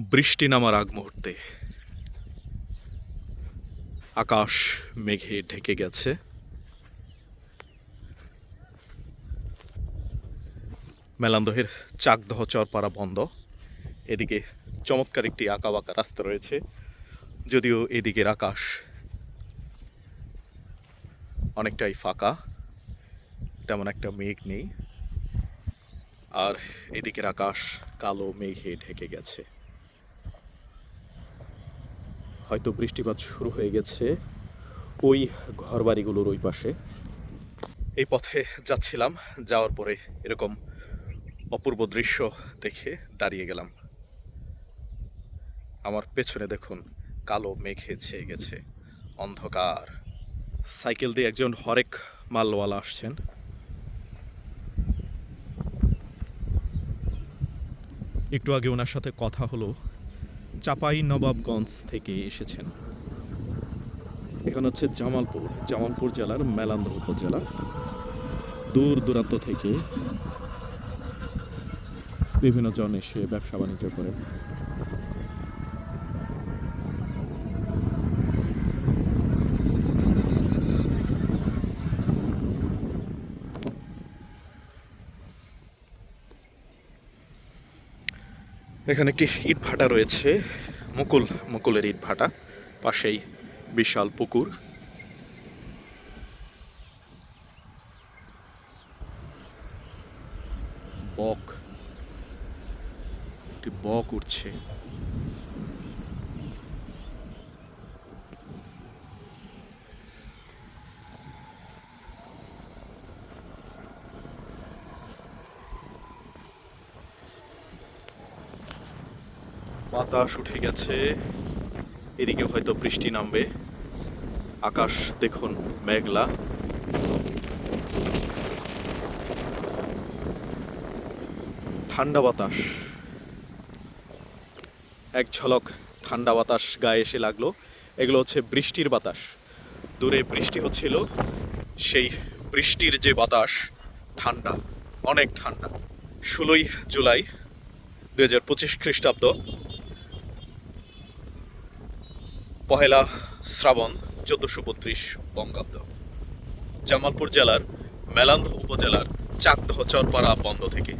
বৃষ্টি নামার আগ মুহূর্তে। আকাশ মেঘে ঢেকে গেছে। মেলান্দহের চাকদহ চরপাড়া বন্ধ। এদিকে চমৎকার একটি আঁকা বাঁকা রাস্তা রয়েছে। যদিও এদিকের আকাশ অনেকটাই ফাঁকা, তেমন একটা মেঘ নেই। আর এদিকের আকাশ কালো মেঘে ঢেকে গেছে। হয়তো বৃষ্টিপাত শুরু হয়ে গেছে ওই ঘরবাড়িগুলোর ওই পাশে। এই পথে যাচ্ছিলাম, যাওয়ার পরে এরকম অপূর্ব দৃশ্য দেখে দাঁড়িয়ে গেলাম। আমার পেছনে দেখুন, কালো মেঘে ছেয়ে গেছে, অন্ধকার। সাইকেল দিয়ে একজন হরেক মালওয়ালা আসছেন। একটু আগে ওনার সাথে কথা হলো। চাপাই নবাবগঞ্জ থেকে এসেছেন। এখানে হচ্ছে জামালপুর জামালপুর জেলার মেলান্দ উপজেলা। দূর দূরান্ত থেকে বিভিন্ন জন এসে ব্যবসা বাণিজ্য করেন। এখানে একটি ইট ভাটা রয়েছে, মুকুল, মুকুলের ইট ভাটা, পাশেই বিশাল পুকুর। বক, একটি বক উঠছে। বাতাস উঠে গেছে। এদিকে হয়তো বৃষ্টি নামবে। আকাশ দেখুন মেঘলা। ঠান্ডা বাতাস। এক ঝলক ঠান্ডা বাতাস গায়ে এসে লাগল। এগুলো হচ্ছে বৃষ্টির বাতাস। দূরে বৃষ্টি হচ্ছিল। সেই বৃষ্টির যে বাতাস, ঠান্ডা, অনেক ঠান্ডা। ষোলোই জুলাই দু হাজার পঁচিশ খ্রিস্টাব্দ। পহেলা শ্রাবণ চোদ্দশো বত্রিশ বঙ্গাব্দ। জামালপুর জেলার মেলান্দ উপজেলার চাকদহ চরপাড়া বন্ধ থেকে।